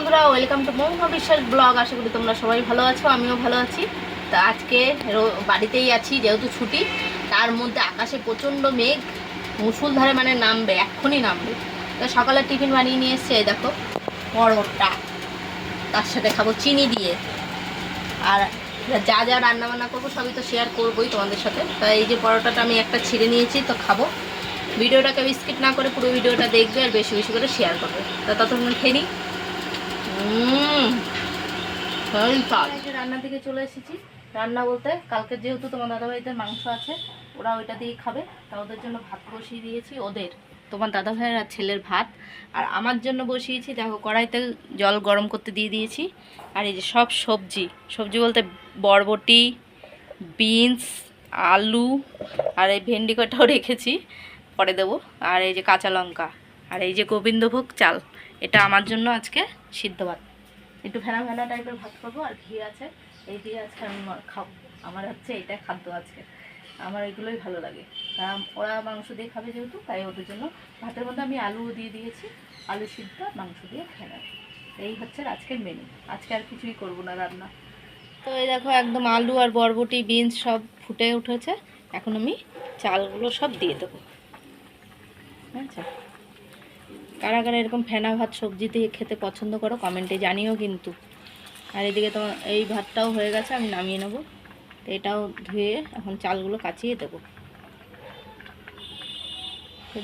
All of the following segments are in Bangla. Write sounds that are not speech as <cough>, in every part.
বন্ধুরা ওয়েলকাম টু মৌম বিশ্বাস ব্লগ আশা করি তোমরা সবাই ভালো আছো, আমিও ভালো আছি। তা আজকে বাড়িতেই আছি, যেহেতু ছুটি, তার মধ্যে আকাশে প্রচণ্ড মেঘ মুসুলধারে মানে নামবে, এক্ষুনি নামবে। তো সকালে টিফিন বানিয়ে নিয়ে এসছে দেখো, পরোটা। তার সাথে খাব চিনি দিয়ে। আর যা যা রান্নাবান্না করব, সবই তো শেয়ার করবোই তোমাদের সাথে। তা এই যে পরোটাটা আমি একটা ছিঁড়ে নিয়েছি, তো খাব। ভিডিওটাকে স্কিপ না করে পুরো ভিডিওটা দেখবে আর বেশি বেশি করে শেয়ার করবে। তা ততক্ষণ খেয়ে নিই উম, সেই স্বাদ। এই যে রান্না থেকে চলে এসেছি। রান্না বলতে কালকে যেহেতু তোমার দাদাভাইদের মাংস আছে ওরা ওইটা দিয়ে খাবে। তা ওদের জন্য ভাত বসিয়ে দিয়েছি ওদের। তোমার দাদা ভাইয়ের আর ছেলের ভাত। আর আমার জন্য বসিয়েছি দেখো কড়াইতে জল গরম করতে দিয়ে দিয়েছি। আর এই যে সব সবজি সবজি বলতে বরবটি বিনস আলু আর এই ভেন্ডি কটাও <laughs> রেখেছি। পরে দেবো। আর এই যে কাঁচা লঙ্কা। আর এই যে গোবিন্দভোগ চাল, এটা আমার জন্য আজকে সিদ্ধ ভাত। একটু ফেনা ফেনা টাইপের ভাত করব আর ঘি আছে। এই দিয়ে আজকে আমি খাব। আমার হচ্ছে এটা খাদ্য আজকে। আমার এগুলোই ভালো লাগে। কারণ ওরা মাংস দিয়ে খাবে যেহেতু, তাই ওদের জন্য। ভাতের মধ্যে আমি আলুও দিয়ে দিয়েছি। আলু সিদ্ধ, মাংস দিয়ে খেয়ে এই হচ্ছে আজকের মেনু আজকে আর কিছুই করব না রান্না। তো এই দেখো, একদম আলু আর বরবটি বিনস সব ফুটে উঠেছে। এখন আমি চালগুলো সব দিয়ে দেবো। আচ্ছা কারা কারা এরকম ফেনা ভাত সবজি দিয়ে খেতে পছন্দ করো কমেন্টে জানিও কিন্তু। আর এদিকে তোমার এই ভাতটাও হয়ে গেছে, আমি নামিয়ে নেব। তো এটাও ধুয়ে এখন চালগুলো কাচিয়ে দেবো।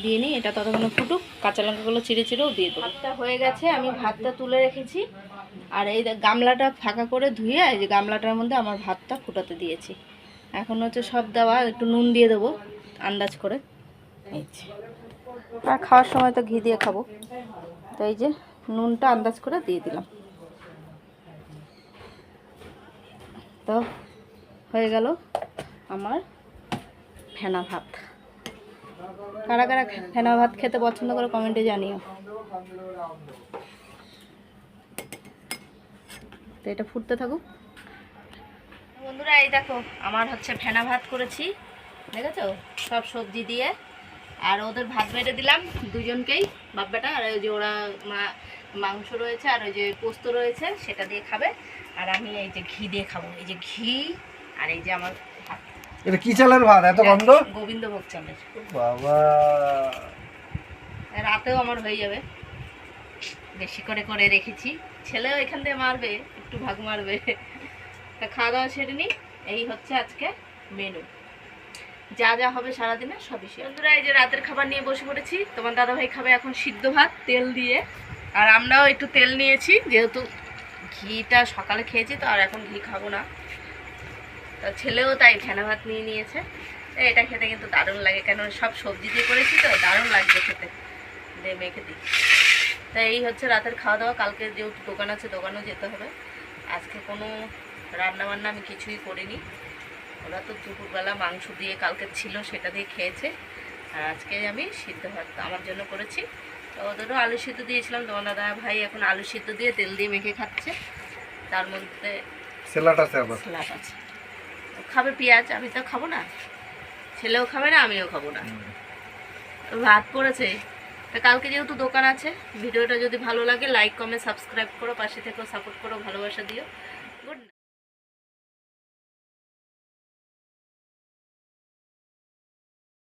দিয়ে নিই, এটা ততক্ষণে ফুটুক, কাঁচা লঙ্কাগুলো চিড়ে চিড়েও দিয়ে দেবো। ভাতটা হয়ে গেছে, আমি ভাতটা তুলে রেখেছি। আর এই গামলাটা ফাঁকা করে ধুয়ে, এই যে গামলাটার মধ্যে আমার ভাতটা ফুটাতে দিয়েছি। এখন হচ্ছে সব দেওয়া, একটু নুন দিয়ে দেবো, আন্দাজ করে। আর খাওয়ার সময় তো ঘি দিয়ে খাব। তো এই যে নুনটা আন্দাজ করে দিয়ে দিলাম। তো হয়ে গেল আমার ফেনা ভাত। কারা কারা ফেনা ভাত খেতে পছন্দ করে কমেন্টে জানিও। তো এটা ফুটতে থাকুক। বন্ধুরা, এই দেখো, আমার হচ্ছে ফেনা ভাত করেছি। দেখেছ? সব সবজি দিয়ে। আর ওদের ভাত বেড়ে দিলাম দুজনকেই বাপ বেটা আর ওই যে ওরা মা- মাংস রয়েছে আর ওই যে পোস্ত রয়েছে সেটা দিয়ে খাবে। আর আমি এই যে ঘি দিয়ে খাব এই যে ঘি আর এই যে আমার ভাত। এটা কি চালের ভাত? এত গন্ধ? গোবিন্দভোগ চালের। বাবা। রাতেও আমার হয়ে যাবে। বেশি করে করে রেখেছি। ছেলেও এখান থেকে মারবে একটু ভাগ মারবে। তা খাওয়া দাওয়া সেরে নিই এই হচ্ছে আজকে মেনু। যা যা হবে সারাদিনে সবই শেয়ার। বন্ধুরা, এই যে রাতের খাবার নিয়ে বসে পড়েছি, তোমার দাদাভাই খাবে এখন সিদ্ধ ভাত, তেল দিয়ে। আর আমরাও একটু তেল নিয়েছি, যেহেতু ঘিটা সকালে খেয়েছি, তো আর এখন ঘি খাব না। তা ছেলেও তাই ফেনা ভাত নিয়ে নিয়েছে। এটা খেতে কিন্তু দারুণ লাগে, কেন সব সবজি দিয়ে করেছি তো, দারুণ লাগছে খেতে। দিয়ে মেখে দিই। তা এই হচ্ছে রাতের খাওয়া দাওয়া কালকে যেহেতু দোকান আছে, দোকানেও যেতে হবে। আজকে কোনো রান্না বান্না আমি কিছুই করিনি। ওরা তো দুপুরবেলা মাংস দিয়ে কালকে ছিল সেটা দিয়ে খেয়েছে। আর আজকে আমি সিদ্ধ ভাত আমার জন্য করেছি। তো ওদেরও আলু সিদ্ধ দিয়েছিলাম। তোমার দাদা ভাই এখন আলু সিদ্ধ দিয়ে তেল দিয়ে মেখে খাচ্ছে। তার মধ্যে স্যালাড আছে স্যালাড আছে। খাবে পেঁয়াজ আমি তো খাব না। ছেলেও খাবে না আমিও খাব না। ভাত পড়েছে। তা কালকে যেহেতু দোকান আছে ভিডিওটা যদি ভালো লাগে লাইক কমেন্ট সাবস্ক্রাইব করো পাশে থেকেও সাপোর্ট করো ভালোবাসা দিও। গুড